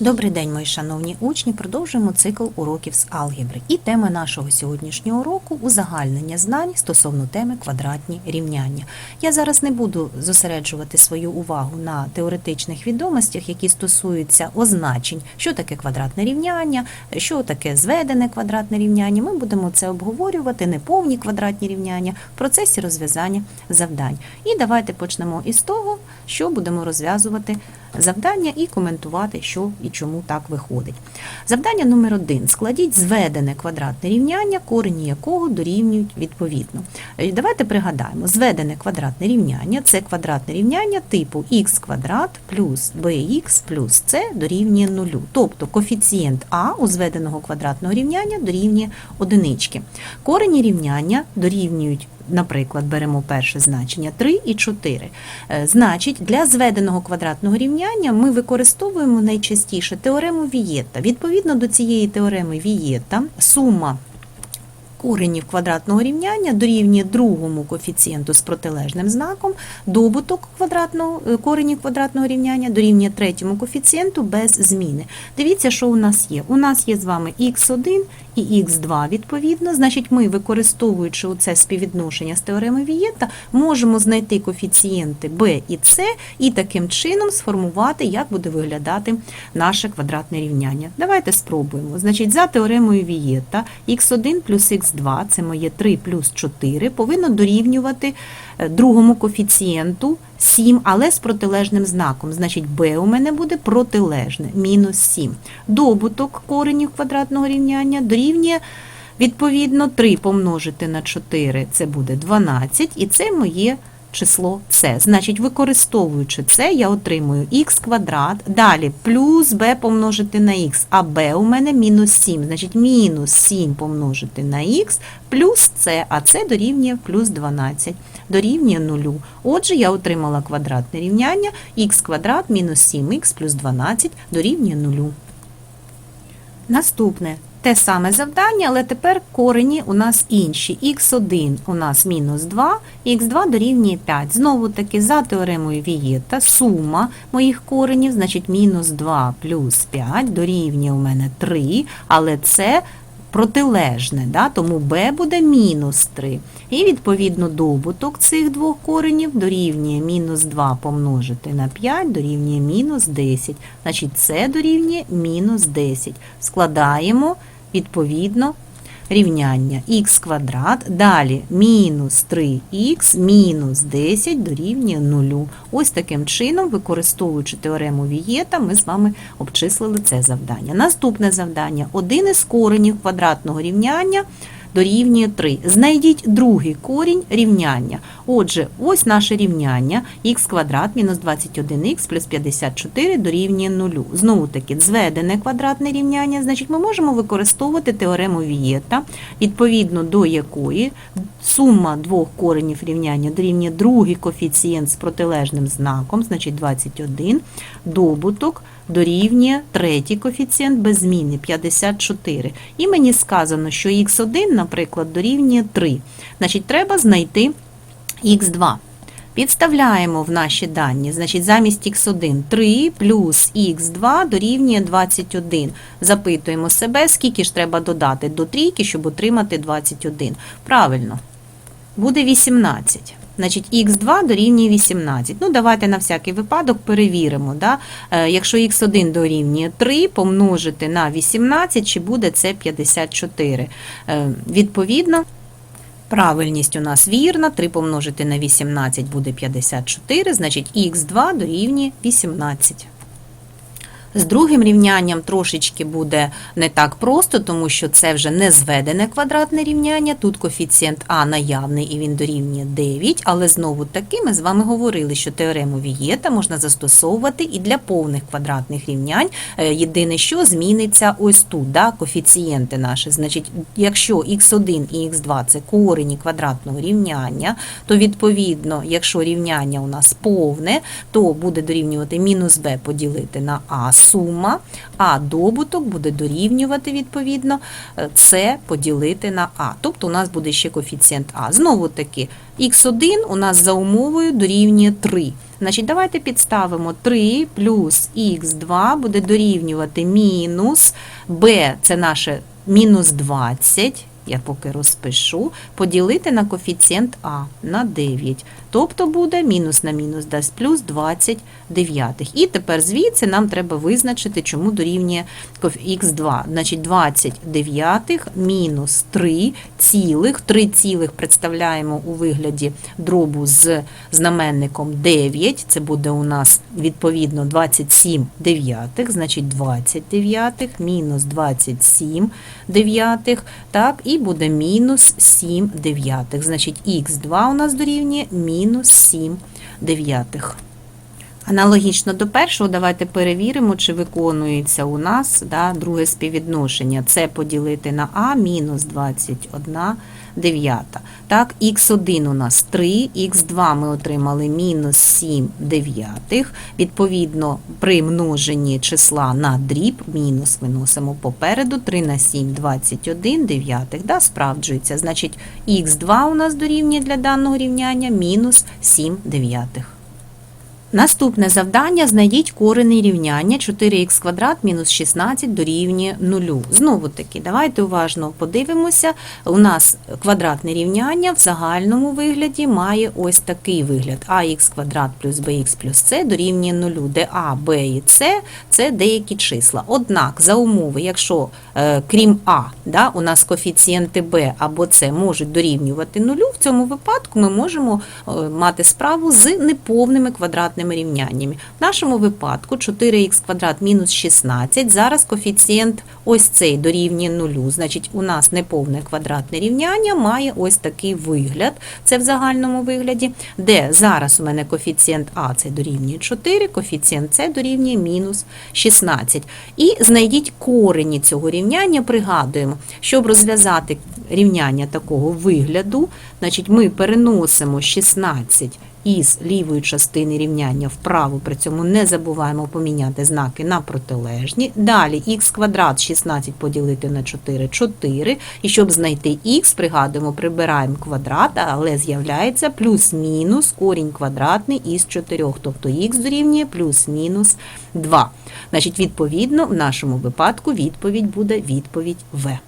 Добрий день, мої шановні учні. Продовжуємо цикл уроків з алгебри. І тема нашого сьогоднішнього уроку узагальнення знань стосовно теми квадратні рівняння. Я зараз не буду зосереджувати свою увагу на теоретичних відомостях, які стосуються означень, що таке квадратне рівняння, що таке зведене квадратне рівняння. Ми будемо це обговорювати, неповні квадратні рівняння в процесі розв'язання завдань. І давайте почнемо із того, що будемо розв'язувати завдання і коментувати, що і чому так виходить. Завдання номер один. Складіть зведене квадратне рівняння, корені якого дорівнюють відповідно. Е, Давайте пригадаємо, зведене квадратне рівняння це квадратне рівняння типу х квадрат плюс bx плюс c дорівнює нулю. Тобто коефіцієнт а у зведеного квадратного рівняння дорівнює одинички. Корені рівняння дорівнюють Наприклад, беремо перше значення 3 і 4. Е, Значить, для зведеного квадратного рівняння ми використовуємо найчастіше теорему Вієта. Відповідно до цієї теореми Вієта, сума коренів квадратного рівняння дорівнює другому коефіцієнту з протилежним знаком, добуток квадратного, е, коренів квадратного рівняння дорівнює третьому коефіцієнту без зміни. Дивіться, що у нас є. У нас є з вами х1 і х2 відповідно. Значить, ми, використовуючи це співвідношення з теореми Вієта, можемо знайти коефіцієнти b і c і таким чином сформувати, як буде виглядати наше квадратне рівняння. Давайте спробуємо. Значить, за теоремою Вієта х1 плюс х2, це моє 3 плюс 4, повинно дорівнювати е, другому коефіцієнту 7, але з протилежним знаком. Значить, b у мене буде протилежне, мінус 7. Добуток коренів квадратного рівняння дорівнює, відповідно, 3 помножити на 4, це буде 12, і це моє число c. Значить, використовуючи це, я отримую х квадрат, далі плюс b помножити на х, а b у мене мінус 7. Значить, мінус 7 помножити на х плюс c, а це дорівнює плюс 12, дорівнює 0. Отже, я отримала квадратне рівняння х квадрат мінус 7х плюс 12 дорівнює 0. Наступне те саме завдання, але тепер корені у нас інші. х1 у нас мінус 2, х2 дорівнює 5. Знову таки, за теоремою Вієта, сума моїх коренів, значить мінус 2 плюс 5 дорівнює у мене 3, але це протилежне, да? тому b буде мінус 3. І відповідно добуток цих двох коренів дорівнює мінус 2 помножити на 5 дорівнює мінус 10. Значить, це дорівнює мінус 10. Складаємо відповідно рівняння х квадрат, далі мінус 3х мінус 10 дорівнює 0. Ось таким чином, використовуючи теорему Вієта, ми з вами обчислили це завдання. Наступне завдання один із коренів квадратного рівняння дорівнює 3. Знайдіть другий корінь рівняння. Отже, ось наше рівняння х квадрат мінус 21х плюс 54 дорівнює 0. Знову таки, зведене квадратне рівняння, значить ми можемо використовувати теорему Вієта, відповідно до якої сума двох коренів рівняння дорівнює другий коефіцієнт з протилежним знаком, значить 21, добуток дорівнює третій коефіцієнт без зміни 54. І мені сказано, що х1, наприклад, дорівнює 3. Значить, треба знайти х2. Підставляємо в наші дані, значить, замість х1 3 плюс х2 дорівнює 21. Запитуємо себе, скільки ж треба додати до трійки, щоб отримати 21. Правильно, буде 18. Значить, х2 дорівнює 18. Ну, давайте на всякий випадок перевіримо. Да? Е, Якщо х1 дорівнює 3, помножити на 18, чи буде це 54. Е, Відповідно, правильність у нас вірна. 3 помножити на 18 буде 54, значить х2 дорівнює 18. З другим рівнянням трошечки буде не так просто, тому що це вже не зведене квадратне рівняння. Тут коефіцієнт А наявний і він дорівнює 9, але знову таки ми з вами говорили, що теорему Вієта можна застосовувати і для повних квадратних рівнянь. Е, Єдине, що зміниться ось тут, да, коефіцієнти наші. Значить, якщо х1 і х2 це корені квадратного рівняння, то відповідно, якщо рівняння у нас повне, то буде дорівнювати мінус b поділити на а сума, а добуток буде дорівнювати відповідно е, С поділити на А. Тобто у нас буде ще коефіцієнт А. Знову таки, х1 у нас за умовою дорівнює 3. Значить, давайте підставимо 3 плюс х2 буде дорівнювати мінус b, це наше мінус 20, я поки розпишу, поділити на коефіцієнт а на 9. Тобто буде мінус на мінус дасть плюс 20 дев'ятих. І тепер звідси нам треба визначити, чому дорівнює х2. Значить, 20 дев'ятих мінус 3 цілих. 3 цілих представляємо у вигляді дробу з знаменником 9. Це буде у нас відповідно 27 дев'ятих, значить 20 дев'ятих, мінус 27 дев'ятих, так, і буде мінус 7 дев'ятих. Значить, х2 у нас дорівнює мінус 7 дев'ятих. Аналогічно до першого, давайте перевіримо, чи виконується у нас да, друге співвідношення. Це поділити на А мінус 21 дев'ята. Так, х1 у нас 3, х2 ми отримали мінус 7 дев'ятих. Відповідно, при множенні числа на дріб мінус виносимо попереду 3 на 7 21 дев'ятих. Да, справджується. Значить, х2 у нас дорівнює для даного рівняння мінус 7 дев'ятих. Наступне завдання знайдіть корені рівняння 4х квадрат мінус 16 дорівнює 0. Знову таки, давайте уважно подивимося. У нас квадратне рівняння в загальному вигляді має ось такий вигляд. ax квадрат плюс bx плюс c дорівнює 0, де а, b і c – це деякі числа. Однак, за умови, якщо е, крім а, да, у нас коефіцієнти b або c можуть дорівнювати 0, в цьому випадку ми можемо е, мати справу з неповними квадратними рівняннями. В нашому випадку 4х квадрат мінус 16, зараз коефіцієнт ось цей дорівнює 0, значить у нас неповне квадратне рівняння має ось такий вигляд, це в загальному вигляді, де зараз у мене коефіцієнт А це дорівнює 4, коефіцієнт С дорівнює мінус 16. І знайдіть корені цього рівняння, пригадуємо, щоб розв'язати рівняння такого вигляду, значить ми переносимо 16 із лівої частини рівняння вправо, при цьому не забуваємо поміняти знаки на протилежні. Далі х квадрат 16 поділити на 4 4. І щоб знайти х, пригадуємо, прибираємо квадрат, але з'являється плюс-мінус корінь квадратний із 4, тобто х дорівнює плюс-мінус 2. Значить, відповідно, в нашому випадку відповідь буде відповідь В.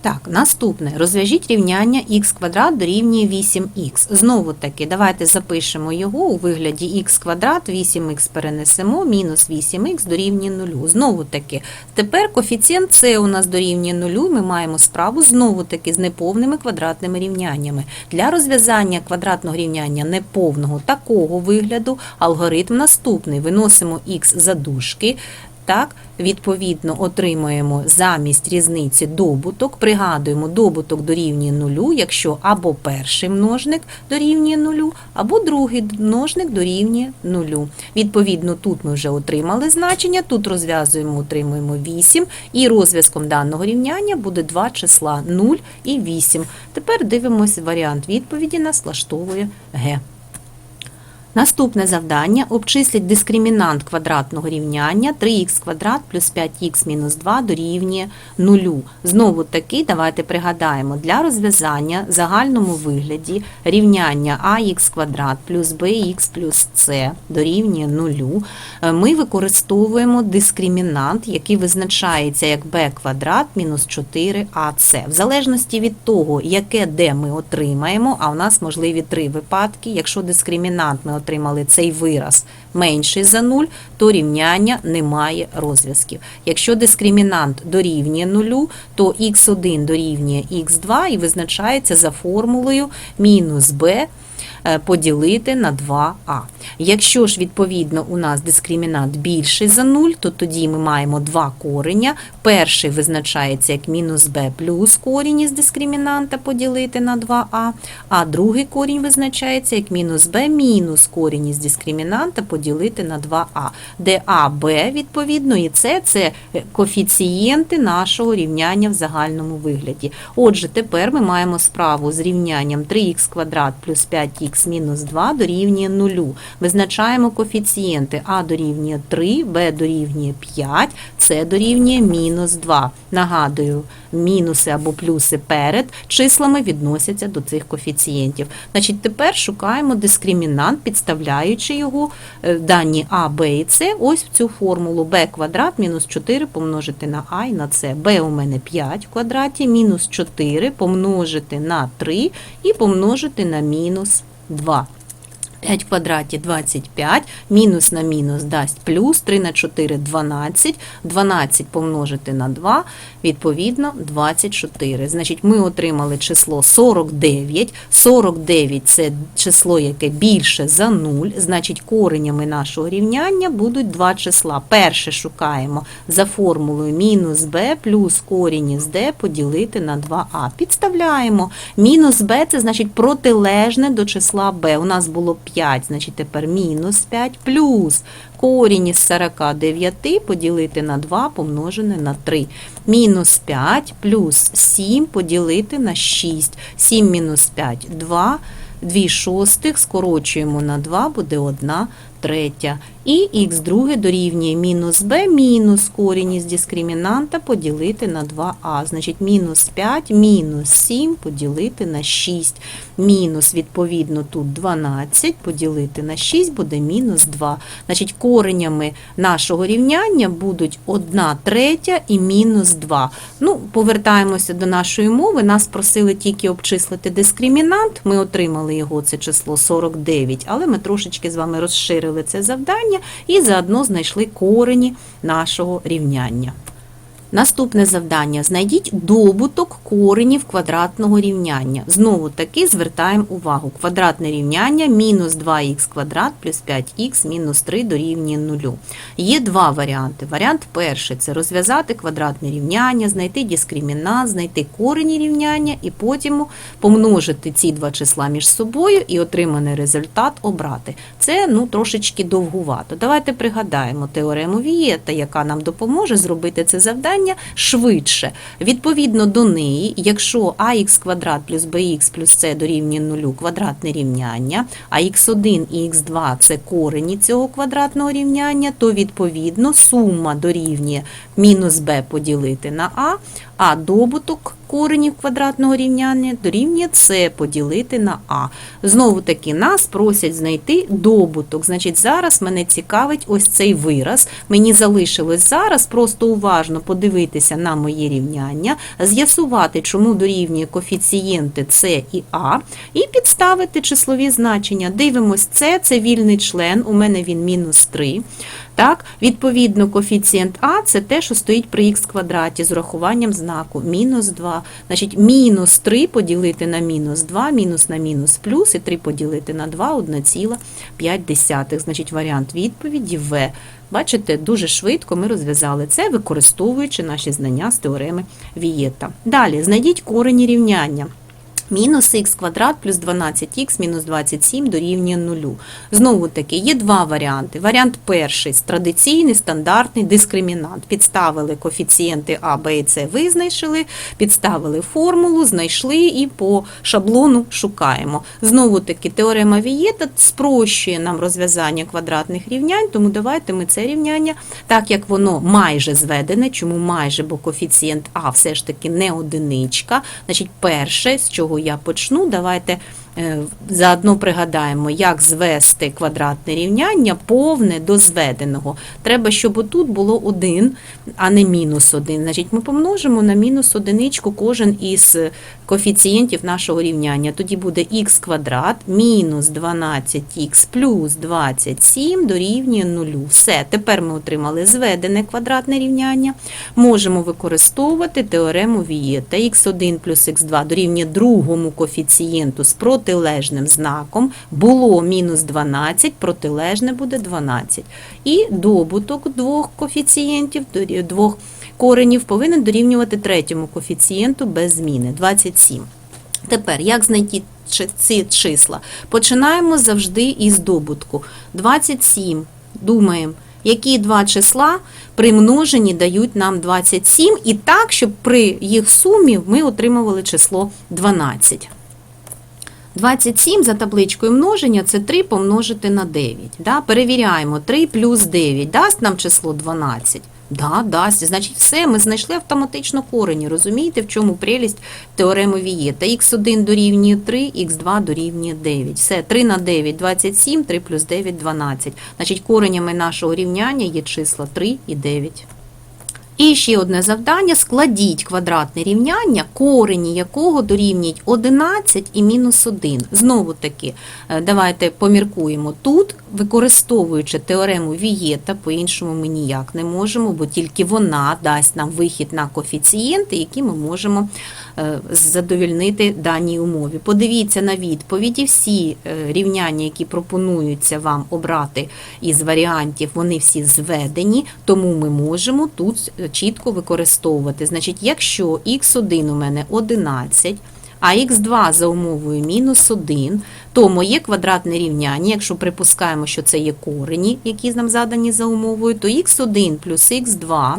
Так, наступне. Розв'яжіть рівняння х квадрат дорівнює 8х. Знову таки, давайте запишемо його у вигляді х квадрат, 8х перенесемо, мінус 8х дорівнює 0. Знову таки, тепер коефіцієнт С у нас дорівнює 0, ми маємо справу знову таки з неповними квадратними рівняннями. Для розв'язання квадратного рівняння неповного такого вигляду алгоритм наступний. Виносимо х за дужки, так, відповідно, отримуємо замість різниці добуток. Пригадуємо, добуток дорівнює нулю, якщо або перший множник дорівнює нулю, або другий множник дорівнює нулю. Відповідно, тут ми вже отримали значення, тут розв'язуємо, отримуємо 8, і розв'язком даного рівняння буде два числа 0 і 8. Тепер дивимося варіант відповіді, нас влаштовує Г. Наступне завдання – обчисліть дискримінант квадратного рівняння 3х квадрат плюс 5х мінус 2 дорівнює 0. Знову таки, давайте пригадаємо, для розв'язання в загальному вигляді рівняння ax квадрат плюс bx плюс c дорівнює 0, е, ми використовуємо дискримінант, який визначається як b квадрат мінус 4ac. В залежності від того, яке де ми отримаємо, а у нас можливі три випадки, якщо дискримінант ми отримали цей вираз менший за 0, то рівняння не має розв'язків. Якщо дискримінант дорівнює 0, то х1 дорівнює х2 і визначається за формулою мінус b поділити на 2а. Якщо ж, відповідно, у нас дискримінант більший за 0, то тоді ми маємо два кореня. Перший визначається як мінус b плюс корінь із дискримінанта поділити на 2а, а другий корінь визначається як мінус b мінус корінь із дискримінанта поділити на 2а, де а, b, відповідно, і c – це коефіцієнти нашого рівняння в загальному вигляді. Отже, тепер ми маємо справу з рівнянням 3х квадрат плюс 5х 2х мінус 2 дорівнює 0. Визначаємо коефіцієнти а дорівнює 3, б дорівнює 5, с дорівнює мінус 2. Нагадую, мінуси або плюси перед числами відносяться до цих коефіцієнтів. Значить, тепер шукаємо дискримінант, підставляючи його е, дані а, б і с ось в цю формулу b квадрат мінус 4 помножити на а і на с. b у мене 5 в квадраті, мінус 4 помножити на 3 і помножити на мінус 2. 5 в квадраті 25, мінус на мінус дасть плюс, 3 на 4 – 12, 12 помножити на 2, відповідно 24. Значить, ми отримали число 49. 49 – це число, яке більше за 0, значить коренями нашого рівняння будуть два числа. Перше шукаємо за формулою мінус b плюс корінь із d поділити на 2а. Підставляємо. Мінус b – це значить протилежне до числа b. У нас було 5, значить тепер мінус 5 плюс корінь із 49 поділити на 2 помножене на 3. Мінус 5 плюс 7 поділити на 6. 7 мінус 5 – 2. 2 шостих скорочуємо на 2, буде 1 третя. І х друге дорівнює мінус b мінус корінь із дискримінанта поділити на 2а. Значить, мінус 5 мінус 7 поділити на 6. Мінус, відповідно, тут 12 поділити на 6 буде мінус 2. Значить, коренями нашого рівняння будуть 1 третя і мінус 2. Ну, повертаємося до нашої мови. Нас просили тільки обчислити дискримінант. Ми отримали його, це число 49, але ми трошечки з вами розширили це завдання і заодно знайшли корені нашого рівняння. Наступне завдання. Знайдіть добуток коренів квадратного рівняння. Знову таки звертаємо увагу. Квадратне рівняння мінус 2х квадрат плюс 5х мінус 3 дорівнює 0. Є два варіанти. Варіант перший – це розв'язати квадратне рівняння, знайти дискримінант, знайти корені рівняння і потім помножити ці два числа між собою і отриманий результат обрати. Це ну, трошечки довгувато. Давайте пригадаємо теорему Вієта, яка нам допоможе зробити це завдання швидше. Відповідно до неї, якщо ax квадрат плюс bx плюс c дорівнює нулю квадратне рівняння, а x1 і x2 – це корені цього квадратного рівняння, то відповідно сума дорівнює мінус b поділити на a, а добуток коренів квадратного рівняння дорівнює c поділити на а. Знову таки, нас просять знайти добуток. Значить, зараз мене цікавить ось цей вираз. Мені залишилось зараз просто уважно подивитися на моє рівняння, з'ясувати, чому дорівнює коефіцієнти c і а, і підставити числові значення. Дивимось, c – це вільний член, у мене він мінус 3. Так, відповідно, коефіцієнт А це те, що стоїть при х квадраті з урахуванням знаку мінус 2. Значить, мінус 3 поділити на мінус 2, мінус на мінус плюс, і 3 поділити на 2, 1,5. Значить, варіант відповіді В. Бачите, дуже швидко ми розв'язали це, використовуючи наші знання з теореми Вієта. Далі, знайдіть корені рівняння. Мінус х квадрат плюс 12х мінус 27 дорівнює 0. Знову таки, є два варіанти. Варіант перший – традиційний, стандартний дискримінант. Підставили коефіцієнти А, Б і С визначили, підставили формулу, знайшли і по шаблону шукаємо. Знову таки, теорема Вієта спрощує нам розв'язання квадратних рівнянь, тому давайте ми це рівняння, так як воно майже зведене, чому майже, бо коефіцієнт А все ж таки не одиничка, значить перше, з чого я почну, давайте заодно пригадаємо, як звести квадратне рівняння повне до зведеного. Треба, щоб отут було 1, а не мінус 1. Значить, ми помножимо на мінус одиничку кожен із коефіцієнтів нашого рівняння. Тоді буде х квадрат мінус 12х плюс 27 дорівнює 0. Все, тепер ми отримали зведене квадратне рівняння. Можемо використовувати теорему Вієта. х1 плюс х2 дорівнює другому коефіцієнту з протилежним знаком. Було мінус 12, протилежне буде 12. І добуток двох коефіцієнтів, двох коренів повинен дорівнювати третьому коефіцієнту без зміни 27. Тепер, як знайти ці числа? Починаємо завжди із добутку. 27, думаємо, які два числа при множенні дають нам 27, і так, щоб при їх сумі ми отримували число 12. 27 за табличкою множення це 3 помножити на 9. Да? Перевіряємо, 3 плюс 9 дасть нам число 12? Да, дасть. Значить, все, ми знайшли автоматично корені. Розумієте, в чому прелість теореми Вієта? х1 дорівнює 3, х2 дорівнює 9. Все, 3 на 9 – 27, 3 плюс 9 – 12. Значить, коренями нашого рівняння є числа 3 і 9. І ще одне завдання. Складіть квадратне рівняння, корені якого дорівнюють 11 і мінус 1. Знову таки, е, давайте поміркуємо тут, використовуючи теорему Вієта, по-іншому ми ніяк не можемо, бо тільки вона дасть нам вихід на коефіцієнти, які ми можемо задовільнити даній умові. Подивіться на відповіді. Всі е, рівняння, які пропонуються вам обрати із варіантів, вони всі зведені, тому ми можемо тут е, чітко використовувати. Значить, якщо х1 у мене 11, а х2 за умовою мінус 1, то моє квадратне рівняння, якщо припускаємо, що це є корені, які нам задані за умовою, то х1 плюс х2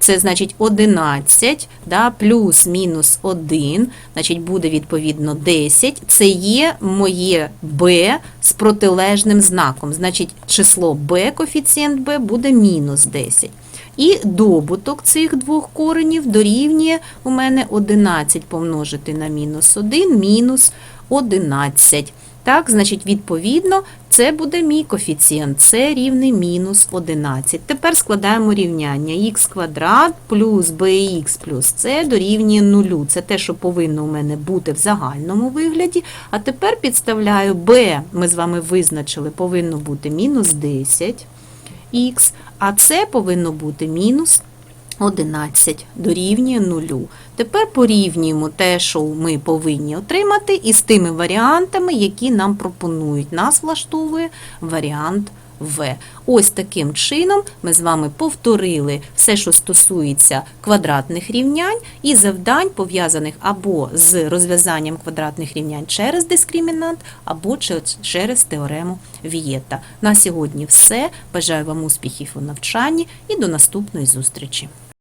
це значить 11, да, плюс мінус 1, значить буде відповідно 10. Це є моє b з протилежним знаком. Значить, число b, коефіцієнт b буде мінус 10. І добуток цих двох коренів дорівнює у мене 11 помножити на мінус 1, мінус 11. Так, значить, відповідно, це буде мій коефіцієнт, це рівний мінус 11. Тепер складаємо рівняння х квадрат плюс bx плюс c дорівнює 0. Це те, що повинно у мене бути в загальному вигляді. А тепер підставляю b, ми з вами визначили, повинно бути мінус 10 х, а це повинно бути мінус 11 дорівнює 0. Тепер порівнюємо те, що ми повинні отримати, із тими варіантами, які нам пропонують. Нас влаштовує варіант В. Ось таким чином ми з вами повторили все, що стосується квадратних рівнянь і завдань, пов'язаних або з розв'язанням квадратних рівнянь через дискримінант, або через теорему Вієта. На сьогодні все. Бажаю вам успіхів у навчанні і до наступної зустрічі.